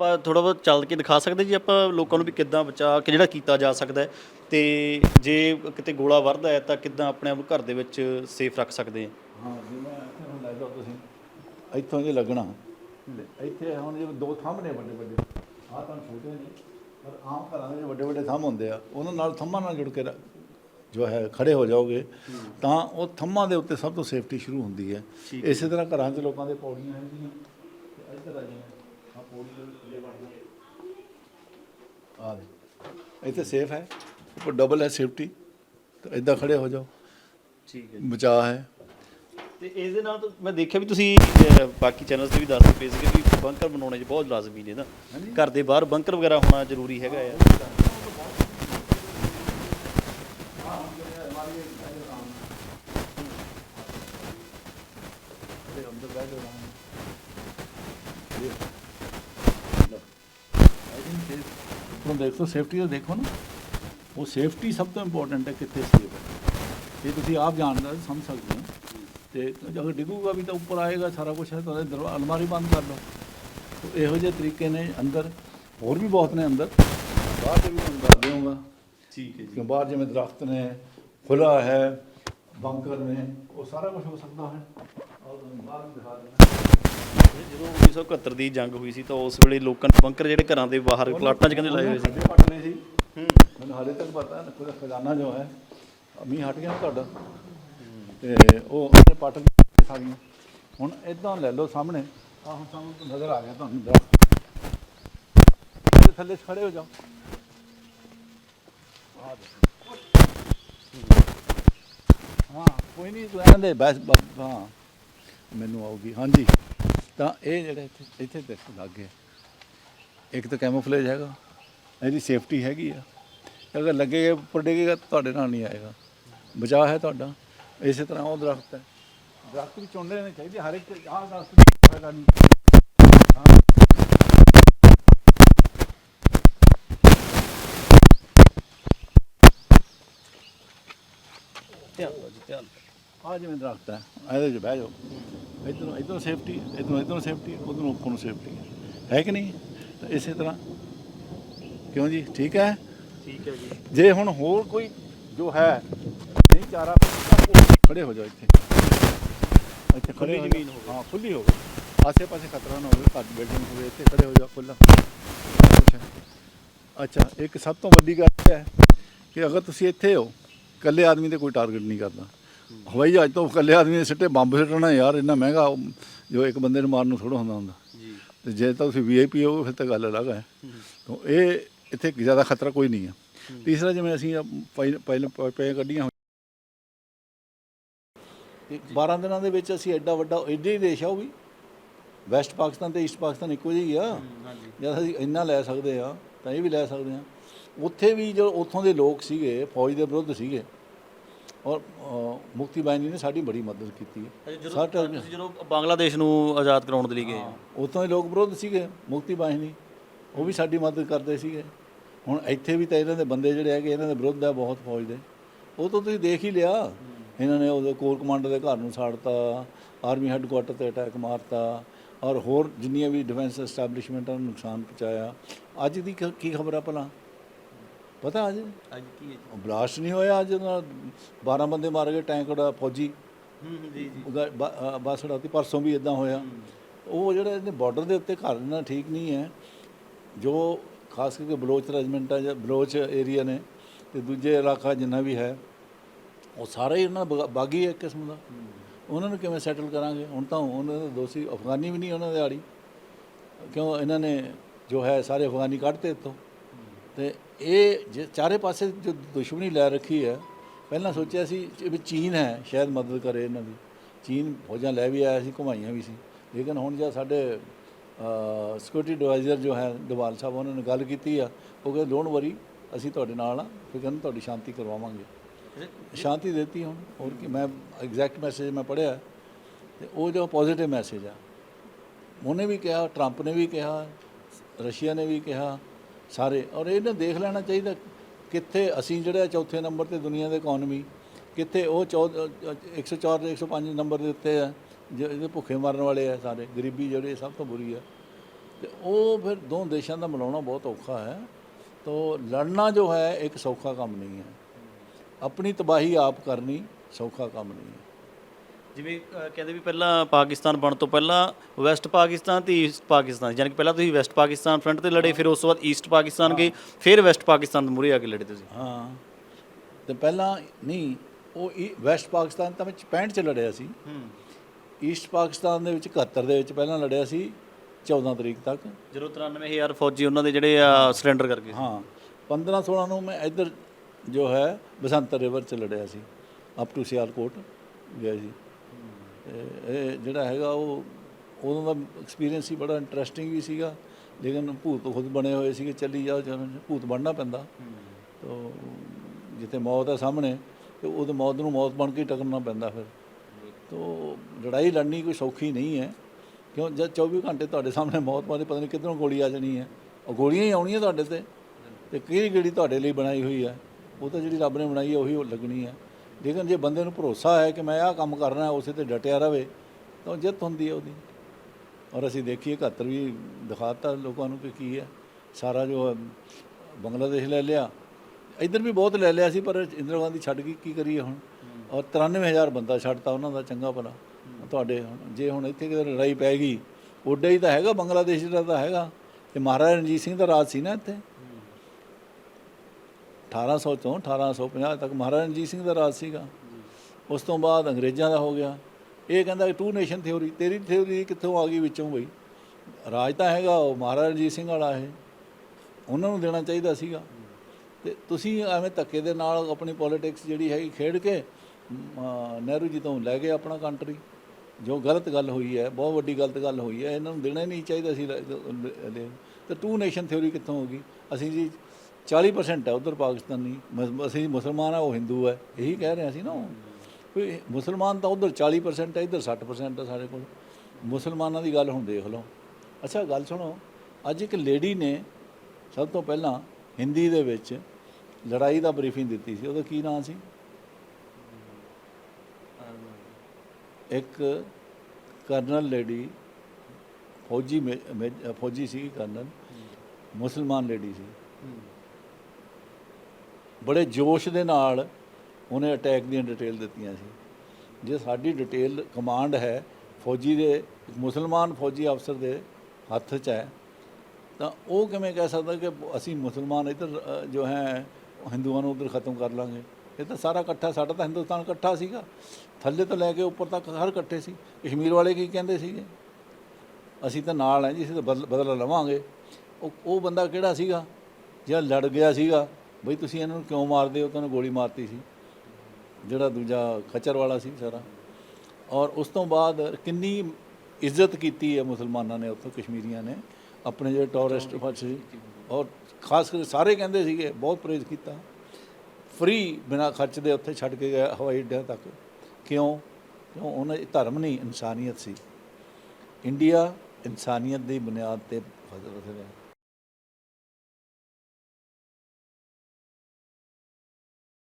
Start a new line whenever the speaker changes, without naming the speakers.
ਆਪਾਂ ਥੋੜਾ ਬਹੁਤ ਚੱਲ ਕੇ ਦਿਖਾ ਸਕਦੇ ਜੀ ਆਪਾਂ ਲੋਕਾਂ ਨੂੰ ਵੀ ਕਿੱਦਾਂ ਬਚਾ ਕੇ ਜਿਹੜਾ ਕੀਤਾ ਜਾ ਸਕਦਾ ਹੈ ਤੇ ਜੇ ਕਿਤੇ ਗੋਲਾ ਵਰਦਾ ਹੈ ਤਾਂ ਕਿੱਦਾਂ ਆਪਣੇ ਆਪ ਨੂੰ ਘਰ ਦੇ ਵਿੱਚ ਸੇਫ ਰੱਖ ਸਕਦੇ ਹਾਂ?
ਹਾਂ ਜਿਵੇਂ ਇੱਥੇ ਹੁਣ ਲੈ ਜਾਓ ਤੁਸੀਂ। ਇੱਥੋਂ ਜੇ ਲੱਗਣਾ। ਇੱਥੇ ਹੁਣ ਜਿਵੇਂ ਦੋ ਥੰਮ ਨੇ ਵੱਡੇ ਵੱਡੇ। ਆਹ ਤਾਂ ਛੋਟੇ ਨੇ ਪਰ ਆਮ ਘਰਾਂ ਦੇ ਵੱਡੇ ਵੱਡੇ ਥੰਮ ਹੁੰਦੇ ਆ ਉਹਨਾਂ ਨਾਲ ਥੰਮਾਂ ਨਾਲ ਜੁੜ ਕੇ ਰ- ਜੋ ਹੈ ਖੜੇ ਹੋ ਜਾਓਗੇ ਤਾਂ ਉਹ ਥੰਮਾਂ ਦੇ ਉੱਤੇ ਸਭ ਤੋਂ ਸੇਫਟੀ ਸ਼ੁਰੂ ਹੁੰਦੀ ਹੈ। ਇਸੇ ਤਰ੍ਹਾਂ ਘਰਾਂ 'ਚ ਲੋਕਾਂ ਦੇ ਪੌੜੀਆਂ ਹੈਗੀਆਂ ਤੇ ਇੱਧਰ ਆ ਜਿਵੇਂ ਆ ਪੌੜੀ ਦੇ ਵਿੱਚ ਆ ਦੇ ਇੱਥੇ ਸੇਫ ਹੈ। ਉੱਪਰ ਡਬਲ ਹੈ ਸੇਫਟੀ ਤਾਂ ਇਦਾਂ ਖੜੇ ਹੋ ਜਾਓ।
ਠੀਕ ਹੈ
ਬਚਾਅ ਹੈ।
ਤੇ ਇਸ ਦੇ ਨਾਲ ਤਾਂ ਮੈਂ ਦੇਖਿਆ ਵੀ ਤੁਸੀਂ ਅਹ, ਬਾਕੀ ਚੈਨਲਸ ਤੇ ਵੀ ਦੱਸਦੇ ਪਏ ਸੀਗੇ ਵੀ ਬੰਕਰ ਬਣਾਉਣੇ ਚ ਬਹੁਤ ਲਾਜ਼ਮੀ ਨੇ ਨਾ। ਘਰ ਦੇ ਬਾਹਰ ਬੰਕਰ ਵਗੈਰਾ ਹੋਣਾ ਜ਼ਰੂਰੀ ਹੈਗਾ ਆ
ਤੇ ਅੰਦਰ ਬਹਿ ਜਾਓ ਆਰਾਮ ਨਾਲ ਆਈ ਥਿੰਕ ਤੋਂ ਦੇਖੋ ਸੇਫਟੀ ਤਾਂ ਦੇਖੋ ਨਾ। ਉਹ ਸੇਫਟੀ ਸਭ ਤੋਂ ਇੰਪੋਰਟੈਂਟ ਹੈ ਕਿੱਥੇ ਸੇਫ ਹੈ। ਇਹ ਤੁਸੀਂ ਆਪ ਜਾਣਦੇ ਹੋ ਸਮਝ ਸਕਦੇ ਹੋ। ਤੇ ਅਗਰ ਡਿੱਗੂਗਾ ਵੀ ਤਾਂ ਉੱਪਰ ਆਏਗਾ ਸਾਰਾ ਕੁਝ ਹੈ ਤਾਂ ਦਰਵਾਜ਼ਾ ਅਲਮਾਰੀ ਬੰਦ ਕਰ ਲਓ। ਤੋ ਇਹੋ ਜਿਹੇ ਤਰੀਕੇ ਨੇ ਅੰਦਰ। ਹੋਰ ਵੀ ਬਹੁਤ ਨੇ ਅੰਦਰ। ਬਾਹਰ ਦੇ ਵੀ ਤੁਹਾਨੂੰ ਦੱਸ ਦਿਆਂਗਾ
ਠੀਕ ਹੈ
ਕਿ ਬਾਹਰ ਜਿਵੇਂ ਦਰਖਤ ਨੇ ਖੁੱਲਾ ਹੈ ਬੰਕਰ ਨੇ ਉਹ ਸਾਰਾ ਕੁਝ ਹੋ ਸਕਦਾ ਹੈ। ਔਰ ਬਾਹਰ ਦਿਖਾ ਦਿੰਦਾ।
ਜਦੋਂ 1971 ਦੀ ਜੰਗ ਹੋਈ ਸੀ ਤਾਂ ਉਸ ਵੇਲੇ ਲੋਕਾਂ ਨੇ ਬੰਕਰ ਜਿਹੜੇ ਘਰਾਂ ਦੇ ਬਾਹਰ ਪਲਾਟਾਂ 'ਚ ਕਹਿੰਦੇ ਲਾਏ ਹੋਏ ਸੀ।
ਪੱਟਨੇ ਸੀ
ਹੂੰ।
ਮੈਨੂੰ ਹਾਲੇ ਤੱਕ ਪਤਾ ਹੈ ਕੋਈ ਖਜ਼ਾਨਾ ਜੋ ਹੈ ਮੀਂਹ ਹਟ ਗਿਆ ਨਾ ਤੁਹਾਡਾ। ਤੇ ਉਹ ਉਹਨੇ ਪੱਟ ਸਾਰੀਆਂ। ਹੁਣ ਇਦਾਂ ਲੈ ਲਓ ਸਾਹਮਣੇ। ਆਹ ਹੁਣ ਸਾਨੂੰ ਨਜ਼ਰ ਆ ਗਿਆ ਤੁਹਾਨੂੰ ਦਰਖਤ ਥੱਲੇ ਖੜੇ ਹੋ ਜਾਓ। ਹਾਂ ਕੋਈ ਨਹੀਂ ਰਹਿਣ ਦੇ ਬਸ ਬਸ, ਹਾਂ। ਮੈਨੂੰ ਆਊਗੀ ਹਾਂਜੀ। ਤਾਂ ਇਹ ਜਿਹੜਾ ਇੱਥੇ ਇੱਥੇ ਲੱਗ ਲੱਗੇ ਇੱਕ ਤਾਂ ਕੈਮੋਫਲੇਜ ਹੈਗਾ। ਇਹਦੀ ਸੇਫਟੀ ਹੈਗੀ ਆ। ਅਗਰ ਲੱਗੇਗਾ ਉੱਪਰ ਤਾਂ ਤੁਹਾਡੇ ਨਾਲ ਨਹੀਂ ਆਏਗਾ। ਬਚਾਅ ਹੈ ਤੁਹਾਡਾ। ਇਸੇ ਤਰ੍ਹਾਂ ਉਹ ਦਰਖਤ ਹੈ। ਦਰਖਤ ਵੀ ਚੁਣਨੇ ਨੇ ਚਾਹੀਦੇ। ਹਰ ਇੱਕ ਆਹ ਦਰਖਤ ਵੀ ਫਾਇਦਾ ਨਹੀਂ।
ਧਿਆਨ
ਆ ਜਿਵੇਂ ਦਰਖਤ ਹੈ, ਇਹਦੇ 'ਚ ਬਹਿ ਜਾਓ। ਇੱਧਰੋਂ ਇੱਧਰੋਂ ਸੇਫਟੀ ਇੱਧਰੋਂ ਇੱਧਰੋਂ ਸੇਫਟੀ ਉਧਰੋਂ ਉੱਪਰ ਸੇਫਟੀ ਹੈ। ਕਿ ਨਹੀਂ? ਤਾਂ ਇਸੇ ਤਰ੍ਹਾਂ। ਕਿਉਂ ਜੀ? ਠੀਕ ਹੈ?
ਠੀਕ ਹੈ ਜੀ।
ਜੇ ਹੁਣ ਹੋਰ ਕੋਈ ਜੋ ਹੈ ਨਹੀਂ ਚਾਰਾ ਖੜੇ ਹੋ ਜਾਓ ਇੱਥੇ। ਇੱਥੇ ਖੜੇ ਹੋ
ਜ਼ਮੀਨ। ਹੋਵੇ।
ਹਾਂ ਖੁੱਲੀ ਹੋਵੇ। ਆਸੇ ਪਾਸੇ ਖਤਰਾ ਨਾ ਹੋਵੇ ਘੱਟ ਬਿਲਡਿੰਗ ਹੋਵੇ ਇੱਥੇ ਖੜੇ ਹੋ ਜਾਓ ਖੁੱਲਾ। ਅੱਛਾ। ਇੱਕ ਸਭ ਤੋਂ ਵੱਡੀ ਗੱਲ ਇਹ ਹੈ ਕਿ ਅਗਰ ਤੁਸੀਂ ਇੱਥੇ ਹੋ ਇਕੱਲੇ ਆਦਮੀ ਤੇ ਕੋਈ ਟਾਰਗੇਟ ਨਹੀਂ ਕਰਦਾ। ਹਵਾਈ ਜਹਾਜ਼ ਤੋਂ ਇਕੱਲੇ ਆਦਮੀ ਨੇ ਸਿੱਟੇ ਬੰਬ ਸਿੱਟਣਾ ਯਾਰ ਇੰਨਾ ਮਹਿੰਗਾ ਜੋ ਇੱਕ ਬੰਦੇ ਨੂੰ ਮਾਰਨ ਨੂੰ ਥੋੜਾ ਹੁੰਦਾ ਹੁੰਦਾ।
ਜੀ।
ਤੇ ਜੇ ਤਾਂ ਤੁਸੀਂ ਵੀਆਈਪੀ ਹੋ ਫਿਰ ਤਾਂ ਗੱਲ ਅਲੱਗ ਹੈ। ਤਾਂ ਇਹ ਇੱਥੇ ਜ਼ਿਆਦਾ ਖਤਰਾ ਕੋਈ ਨਹੀਂ ਹੈ। ਤੀਸਰਾ ਜਿਵੇਂ ਅਸੀਂ ਪਹਿਲੇ ਪਏ ਕੱਢੀਆਂ ਹੋਈਆਂ। ਤੇ 12 ਦਿਨਾਂ ਦੇ ਵਿੱਚ ਅਸੀਂ ਐਡਾ ਵੱਡਾ ਐਡੇ ਹੀ ਦੇਸ਼ ਆ ਉਹ ਵੀ। ਵੈਸਟ ਪਾਕਿਸਤਾਨ ਤੇ ਈਸਟ ਪਾਕਿਸਤਾਨ ਇੱਕੋ ਜਿਹੀ ਆ। ਜਦ ਅਸੀਂ ਇੰਨਾ ਲੈ ਸਕਦੇ ਆ ਤਾਂ ਇਹ ਵੀ ਲੈ ਸਕਦੇ ਆ। ਉੱਥੇ ਵੀ ਜੋ ਉੱਥੋਂ ਦੇ ਲੋਕ ਸੀਗੇ ਫੌਜ ਦੇ ਵਿਰੁੱਧ ਸੀਗੇ ਔਰ ਅ, ਮੁਕਤੀ ਬਾহিਨੀ ਨੇ ਸਾਡੀ ਬੜੀ ਮਦਦ ਕੀਤੀ ਹੈ।
ਜਦੋਂ
ਸਾਡਾ
ਤੁਸੀਂ ਜਦੋਂ ਬੰਗਲਾਦੇਸ਼ ਨੂੰ ਆਜ਼ਾਦ ਕਰਾਉਣ ਦੇ ਲਈ ਗਏ ਹੋ
ਉੱਥੋਂ ਦੇ ਲੋਕ ਵਿਰੋਧ ਸੀਗੇ ਮੁਕਤੀ ਬਾਹਿਨੀ ਉਹ ਵੀ ਸਾਡੀ ਮਦਦ ਕਰਦੇ ਸੀਗੇ। ਹੁਣ ਇੱਥੇ ਵੀ ਤਾਂ ਇਹਨਾਂ ਦੇ ਬੰਦੇ ਜਿਹੜੇ ਹੈਗੇ ਇਹਨਾਂ ਦੇ ਵਿਰੁੱਧ ਆ ਬਹੁਤ ਫੌਜ ਦੇ। ਉਹ ਤਾਂ ਤੁਸੀਂ ਦੇਖ ਹੀ ਲਿਆ। ਇਹਨਾਂ ਨੇ ਉਹਦੇ ਕੋਰ ਕਮਾਂਡਰ ਦੇ ਘਰ ਨੂੰ ਸਾੜਤਾ ਆਰਮੀ ਹੈੱਡਕੁਆਟਰ ਤੇ ਅਟੈਕ ਮਾਰਤਾ ਔਰ ਹੋਰ ਜਿੰਨੀਆਂ ਵੀ ਡਿਫੈਂਸ ਐਸਟੈਬਲਿਸ਼ਮੈਂਟਾਂ ਨੂੰ ਨੁਕਸਾਨ ਪਹੁੰਚਾਇਆ। ਅੱਜ ਦੀ ਕ- ਕੀ ਖਬਰ ਆ ਭਲਾ? ਪਤਾ ਅੱਜ?
ਅੱਜ ਕੀ ਹੈ ਜੀ?
ਬਲਾਸਟ ਨਹੀਂ ਹੋਇਆ ਅੱਜ ਨਾਲ 12 ਬੰਦੇ ਮਾਰ ਗਏ ਟੈਂਕ ਦਾ ਫੌਜੀ।
ਹੂੰ ਜੀ ਜੀ।
ਅ, ਬੱਸ ਉਡਾਤੀ ਪਰਸੋਂ ਵੀ ਇਦਾਂ ਹੋਇਆ। ਉਹ ਜਿਹੜਾ ਇਹਨੇ ਬਾਰਡਰ ਦੇ ਉੱਤੇ ਘਰ ਨਾ ਠੀਕ ਨਹੀਂ ਹੈ ਜੋ ਖਾਸ ਕਰਕੇ ਬਲੋਚ ਰੈਜੀਮੈਂਟ ਹੈ ਜਾਂ ਬਲੋਚ ਏਰੀਆ ਨੇ ਤੇ ਦੂਜੇ ਇਲਾਕਾ ਜਿੰਨਾ ਵੀ ਹੈ ਉਹ ਸਾਰਾ ਹੀ ਉਹਨਾਂ ਬਾਗੀ ਹੈ ਇੱਕ ਕਿਸਮ ਦਾ। ਉਹਨਾਂ ਨੂੰ ਕਿਵੇਂ ਸੈਟਲ ਕਰਾਂਗੇ? ਹੁਣ ਤਾਂ ਉਹਨਾਂ ਦੇ ਦੋਸ਼ੀ ਅਫਗਾਨੀ ਵੀ ਨਹੀਂ ਉਹਨਾਂ ਦੇ ਆੜੀ। ਕਿਉਂ? ਇਹਨਾਂ ਨੇ ਜੋ ਹੈ ਸਾਰੇ ਅਫਗਾਨੀ ਕੱਢਤੇ ਇੱਥੋਂ। ਤੇ ਇਹ ਜੇ ਚਾਰੇ ਪਾਸੇ ਜੋ ਦੁਸ਼ਮਣੀ ਲੈ ਰੱਖੀ ਹੈ ਪਹਿਲਾਂ ਸੋਚਿਆ ਸੀ ਵੀ ਚੀਨ ਹੈ ਸ਼ਾਇਦ ਮਦਦ ਕਰੇ ਇਹਨਾਂ ਦੀ। ਚੀਨ ਫੌਜਾਂ ਲੈ ਵੀ ਆਇਆ ਸੀ ਘੁਮਾਈਆਂ ਵੀ ਸੀ। ਲੇਕਿਨ ਹੁਣ ਜਦ ਸਾਡੇ ਸਿਕਿਉਰਿਟੀ ਐਡਵਾਈਜ਼ਰ ਜੋ ਹੈ ਡਵਾਲ ਸਾਹਿਬ ਉਹਨਾਂ ਨੇ ਗੱਲ ਕੀਤੀ ਆ ਉਹ ਕਹਿੰਦੇ ਡੋਂਟ ਵਰੀ ਅਸੀਂ ਤੁਹਾਡੇ ਨਾਲ ਆ। ਫਿਰ ਕਹਿੰਦੇ ਤੁਹਾਡੀ ਸ਼ਾਂਤੀ ਕਰਵਾਵਾਂਗੇ। ਸ਼ਾਂਤੀ ਦਿੱਤੀ ਹੁਣ। ਹੋਰ ਕੀ ਮੈਂ ਐਗਜ਼ੈਕਟ ਮੈਸੇਜ ਮੈਂ ਪੜ੍ਹਿਆ ਤੇ ਉਹ ਜੋ ਪੋਜ਼ਿਟਿਵ ਮੈਸੇਜ ਆ। ਉਹਨੇ ਵੀ ਕਿਹਾ ਟਰੰਪ ਨੇ ਵੀ ਕਿਹਾ ਰਸ਼ੀਆ ਨੇ ਵੀ ਕਿਹਾ ਸਾਰੇ। ਔਰ ਇਹਨੇ ਦੇਖ ਲੈਣਾ ਚਾਹੀਦਾ ਕਿੱਥੇ ਅਸੀਂ ਜਿਹੜਾ ਚੌਥੇ ਨੰਬਰ ਤੇ ਦੁਨੀਆ ਦੇ ਇਕਨੋਮੀ ਕਿੱਥੇ ਉਹ 104 ਤੇ 105 ਨੰਬਰ ਦੇ ਉੱਤੇ ਆ ਜਿਹੜੇ ਭੁੱਖੇ ਮਰਨ ਵਾਲੇ ਆ ਸਾਰੇ, ਗਰੀਬੀ ਜਿਹੜੇ ਸਭ ਤੋਂ ਬੁਰੀ ਆ। ਤੇ ਉਹ ਫਿਰ ਦੋ ਦੇਸ਼ਾਂ ਦਾ ਮਿਲਾਉਣਾ ਬਹੁਤ ਔਖਾ ਹੈ। ਤੋ ਲੜਨਾ ਜੋ ਹੈ, ਇੱਕ ਸੌਖਾ ਕੰਮ ਨਹੀਂ ਹੈ। ਆਪਣੀ ਤਬਾਹੀ ਆਪ ਕਰਨੀ, ਸੌਖਾ ਕੰਮ ਨਹੀਂ ਹੈ।
ਜਿਵੇਂ ਅ, ਕਹਿੰਦੇ ਵੀ ਪਹਿਲਾਂ ਪਾਕਿਸਤਾਨ ਬਣ ਤੋਂ ਪਹਿਲਾਂ ਵੈਸਟ ਪਾਕਿਸਤਾਨ ਤੇ ਈਸਟ ਪਾਕਿਸਤਾਨ ਯਾਨੀ ਕਿ ਪਹਿਲਾਂ ਤੁਸੀਂ ਵੈਸਟ ਪਾਕਿਸਤਾਨ ਫਰੰਟ ਤੇ ਲੜੇ ਫਿਰ ਉਸ ਤੋਂ ਬਾਅਦ ਈਸਟ ਪਾਕਿਸਤਾਨ ਗਏ ਫਿਰ ਵੈਸਟ ਪਾਕਿਸਤਾਨ ਦੇ ਮੂਹਰੇ ਆ ਕੇ ਲੜੇ ਤੁਸੀਂ।
ਹਾਂ। ਤੇ ਪਹਿਲਾਂ ਨਹੀਂ ਉਹ ਈ- ਵੈਸਟ ਪਾਕਿਸਤਾਨ ਤਾਂ ਵਿੱਚ 65 ਚ ਲੜਿਆ ਸੀ।
ਹੂੰ।
ਈਸਟ ਪਾਕਿਸਤਾਨ ਦੇ ਵਿੱਚ 71 ਦੇ ਵਿੱਚ ਪਹਿਲਾਂ ਲੜਿਆ ਸੀ 14 ਤਰੀਕ ਤੱਕ।
ਜਦੋਂ 93000 ਫੌਜੀ ਉਹਨਾਂ ਦੇ ਜਿਹੜੇ ਆ ਸਰੈਂਡਰ ਕਰ ਗਏ
ਹਾਂ। 15 16 ਨੂੰ ਮੈਂ ਇੱਧਰ ਜੋ ਹੈ ਬਸੰਤ ਰਿਵਰ ਚ ਲੜਿਆ ਸੀ। ਅਪ ਟੂ ਸਿਆਲਕੋਟ ਗਿਆ ਸੀ। ਤੇ ਇਹ ਜਿਹੜਾ ਹੈਗਾ ਉਹ ਉਦੋਂ ਦਾ ਐਕਸਪੀਰੀਅੰਸ ਸੀ ਬੜਾ ਇੰਟਰਸਟਿੰਗ ਵੀ ਸੀਗਾ। ਲੇਕਿਨ ਭੂਤ ਖੁਦ ਬਣੇ ਹੋਏ ਸੀਗੇ ਚੱਲੀ ਜਾਓ ਚੱਲ ਭੂਤ ਬਣਨਾ ਪੈਂਦਾ। ਤੋ ਜਿੱਥੇ ਮੌਤ ਹੈ ਸਾਹਮਣੇ ਤੇ ਉਹਦੇ ਮੌਤ ਨੂੰ ਮੌਤ ਬਣ ਕੇ ਹੀ ਟਕਰਨਾ ਪੈਂਦਾ ਫਿਰ। ਤੋ ਲੜਾਈ ਲੜਨੀ ਕੋਈ ਸੌਖੀ ਨਹੀਂ ਹੈ। ਕਿਉਂ? ਜਦ 24 ਘੰਟੇ ਤੁਹਾਡੇ ਸਾਹਮਣੇ ਮੌਤ ਮਾਰੇ ਪਤਾ ਨਹੀਂ ਕਿੱਧਰੋਂ ਗੋਲੀ ਆ ਜਾਣੀ ਹੈ। ਉਹ ਗੋਲੀਆਂ ਹੀ ਆਉਣੀਆਂ ਤੁਹਾਡੇ ਤੇ ਤੇ ਕਿਹੜੀ ਕਿਹੜੀ ਤੁਹਾਡੇ ਲਈ ਬਣਾਈ ਹੋਈ ਹੈ? ਉਹ ਤਾਂ ਜਿਹੜੀ ਰੱਬ ਨੇ ਬਣਾਈ ਹੈ ਉਹ ਲੱਗਣੀ ਹੈ। ਲੇਕਿਨ ਜੇ ਬੰਦੇ ਨੂੰ ਭਰੋਸਾ ਹੈ ਕਿ ਮੈਂ ਆਹ ਕੰਮ ਕਰਨਾ ਹੈ, ਉਸੇ ਤੇ ਡਟਿਆ ਰਵੇ, ਤਾਂ ਜਿੱਤ ਹੁੰਦੀ ਹੈ ਉਹਦੀ। ਔਰ ਅਸੀਂ ਦੇਖੀਏ 71 ਵੀ ਦਿਖਾਤਾ ਲੋਕਾਂ ਨੂੰ ਕਿ ਕੀ ਹੈ। ਸਾਰਾ ਜੋ ਬੰਗਲਾਦੇਸ਼ ਲੈ ਲਿਆ। ਇੱਧਰ ਵੀ ਬਹੁਤ ਲੈ ਲਿਆ ਸੀ, ਪਰ ਇੰਦਰਾ ਗਾਂਧੀ ਛੱਡ ਗਈ, ਕੀ ਕਰੀਏ ਹੁਣ? ਔਰ 93000 ਬੰਦਾ ਛੱਡਤਾ ਉਹਨਾਂ ਦਾ ਚੰਗਾ ਭਲਾ। ਤੁਹਾਡੇ ਹੁਣ, ਜੇ ਹੁਣ ਇੱਥੇ ਕਿਤੇ ਲੜਾਈ ਪੈ ਗਈ, ਉੱਡਾ ਹੀ ਤਾਂ ਹੈਗਾ, ਬੰਗਲਾਦੇਸ਼ ਦਾ ਤਾਂ ਹੈਗਾ। ਤੇ ਮਹਾਰਾਜਾ ਰਣਜੀਤ ਸਿੰਘ ਦਾ ਰਾਜ ਸੀ ਨਾ ਇੱਥੇ। 1800 ਤੋਂ 1850 ਤੱਕ ਮਹਾਰਾਜਾ ਰਣਜੀਤ ਸਿੰਘ ਦਾ ਰਾਜ ਸੀਗਾ। ਉਸ ਤੋਂ ਬਾਅਦ ਅੰਗਰੇਜ਼ਾਂ ਦਾ ਹੋ ਗਿਆ। ਇਹ ਕਹਿੰਦਾ ਕਿ ਟੂ ਨੇਸ਼ਨ ਥਿਉਰੀ ਤੇਰੀ ਥਿਉਰੀ ਕਿੱਥੋਂ ਆ ਗਈ ਵਿੱਚੋਂ ਬਈ? ਰਾਜ ਤਾਂ ਹੈਗਾ, ਉਹ ਮਹਾਰਾਜਾ ਰਣਜੀਤ ਸਿੰਘ ਵਾਲਾ ਹੈ ਉਹਨਾਂ ਨੂੰ ਦੇਣਾ ਚਾਹੀਦਾ ਸੀਗਾ। ਤੇ ਤੁਸੀਂ ਐਵੇਂ ਧੱਕੇ ਦੇ ਨਾਲ ਆਪਣੀ ਪੋਲਿਟਿਕਸ ਜਿਹੜੀ ਹੈਗੀ ਖੇਡ ਕੇ ਨਹਿਰੂ ਜੀ ਤੋਂ ਲੈ ਗਏ ਆਪਣਾ ਕੰਟਰੀ ਜੋ ਗਲਤ ਗੱਲ ਹੋਈ ਹੈ, ਬਹੁਤ ਵੱਡੀ ਗਲਤ ਗੱਲ ਹੋਈ ਹੈ, ਇਹਨਾਂ ਨੂੰ ਦੇਣਾ ਹੀ ਨਹੀਂ ਚਾਹੀਦਾ ਸੀ। ਲੈ- ਤੇ ਟੂ ਨੇਸ਼ਨ ਥਿਉਰੀ ਕਿੱਥੋਂ ਹੋ ਗਈ? ਅਸੀਂ ਜੀ 40% ਹੈ ਉਧਰ ਪਾਕਿਸਤਾਨੀ। ਮ- ਅਸੀਂ ਮੁਸਲਮਾਨ ਆ ਉਹ ਹਿੰਦੂ ਹੈ। ਇਹੀ ਕਹਿ ਰਹੇ ਸੀ ਨਾ। ਉਹ ਵੀ ਮੁਸਲਮਾਨ ਤਾਂ ਉਧਰ 40% ਹੈ, ਇੱਧਰ 60% ਹੈ ਸਾਡੇ ਕੋਲ। ਮੁਸਲਮਾਨਾਂ ਦੀ ਗੱਲ ਹੁਣ ਦੇਖ ਲਓ ਅੱਛਾ, ਗੱਲ ਸੁਣੋ। ਅੱਜ ਇੱਕ ਲੇਡੀ ਨੇ ਸਭ ਤੋਂ ਪਹਿਲਾਂ ਹਿੰਦੀ ਦੇ ਵਿੱਚ ਲੜਾਈ ਦਾ ਬਰੀਫਿੰਗ ਦਿੱਤੀ ਸੀ। ਉਹਦਾ ਕੀ ਨਾਂ ਸੀ? ਇੱਕ ਕਰਨਲ ਲੇਡੀ, ਫੌਜੀ ਮੇ- ਮੇ- ਫੌਜੀ ਸੀ ਕਰਨਲ। ਮੁਸਲਮਾਨ ਲੇਡੀ ਸੀ। ਬੜੇ ਜੋਸ਼ ਦੇ ਨਾਲ ਉਹਨੇ ਅਟੈਕ ਦੀਆਂ ਡਿਟੇਲ ਦਿੱਤੀਆਂ ਸੀ। ਜੇ ਸਾਡੀ ਡਿਟੇਲ ਕਮਾਂਡ ਹੈ, ਫੌਜੀ ਦੇ, ਮੁਸਲਮਾਨ ਫੌਜੀ ਅਫਸਰ ਦੇ ਹੱਥ 'ਚ ਹੈ, ਤਾਂ ਉਹ ਕਿਵੇਂ ਕਹਿ ਸਕਦਾ ਕਿ ਅਸੀਂ ਮੁਸਲਮਾਨ ਇੱਧਰ ਜੋ ਹੈ, ਹਿੰਦੂਆਂ ਨੂੰ ਉੱਧਰ ਖਤਮ ਕਰ ਲਾਂਗੇ? ਇਹ ਤਾਂ ਸਾਰਾ ਇਕੱਠਾ, ਸਾਡਾ ਤਾਂ ਹਿੰਦੁਸਤਾਨ ਇਕੱਠਾ ਸੀਗਾ। ਥੱਲੇ ਤੋਂ ਲੈ ਕੇ ਉੱਪਰ ਤੱਕ ਹਰ ਇਕੱਠੇ ਸੀ। ਕਸ਼ਮੀਰ ਵਾਲੇ ਕੀ ਕਹਿੰਦੇ ਸੀਗੇ? ਅਸੀਂ ਤਾਂ ਨਾਲ ਹੈ ਜੀ, ਅਸੀਂ ਤਾਂ ਬਦਲ- ਬਦਲਾ ਲਵਾਂਗੇ। ਉਹ ਉਹ ਬੰਦਾ ਕਿਹੜਾ ਸੀਗਾ? ਜਿਹੜਾ ਲੜ ਗਿਆ ਸੀਗਾ? ਬਈ ਤੁਸੀਂ ਇਹਨਾਂ ਨੂੰ ਕਿਉਂ ਮਾਰਦੇ ਹੋ? ਤੁਹਾਨੂੰ ਗੋਲੀ ਮਾਰਤੀ ਸੀ। ਜਿਹੜਾ ਦੂਜਾ ਖਚਰ ਵਾਲਾ ਸੀ ਸਾਰਾ। ਔਰ ਉਸ ਤੋਂ ਬਾਅਦ ਕਿੰਨੀ ਇੱਜ਼ਤ ਕੀਤੀ ਹੈ ਮੁਸਲਮਾਨਾਂ ਨੇ ਉੱਥੋਂ, ਕਸ਼ਮੀਰੀਆਂ ਨੇ। ਆਪਣੇ ਜਿਹੜੇ ਟੂਰਿਸਟ ਫਸ ਔਰ ਖਾਸ ਕਰਕੇ ਸਾਰੇ ਕਹਿੰਦੇ ਸੀਗੇ, ਬਹੁਤ ਪ੍ਰੇਜ਼ ਕੀਤਾ। ਫ੍ਰੀ ਬਿਨਾ ਖਰਚ ਦੇ ਉੱਥੇ ਛੱਡ ਕੇ ਗਿਆ ਹਵਾਈ ਅੱਡਿਆਂ ਤੱਕ। ਕਿਉਂ? ਕਿਉਂ? ਉਹਨਾਂ ਦੀ ਧਰਮ ਨਹੀਂ, ਇਨਸਾਨੀਅਤ ਸੀ। ਇੰਡੀਆ ਇਨਸਾਨੀਅਤ ਦੀ ਬੁਨਿਆਦ ਤੇ ਫਸਲ ਰਿਹਾ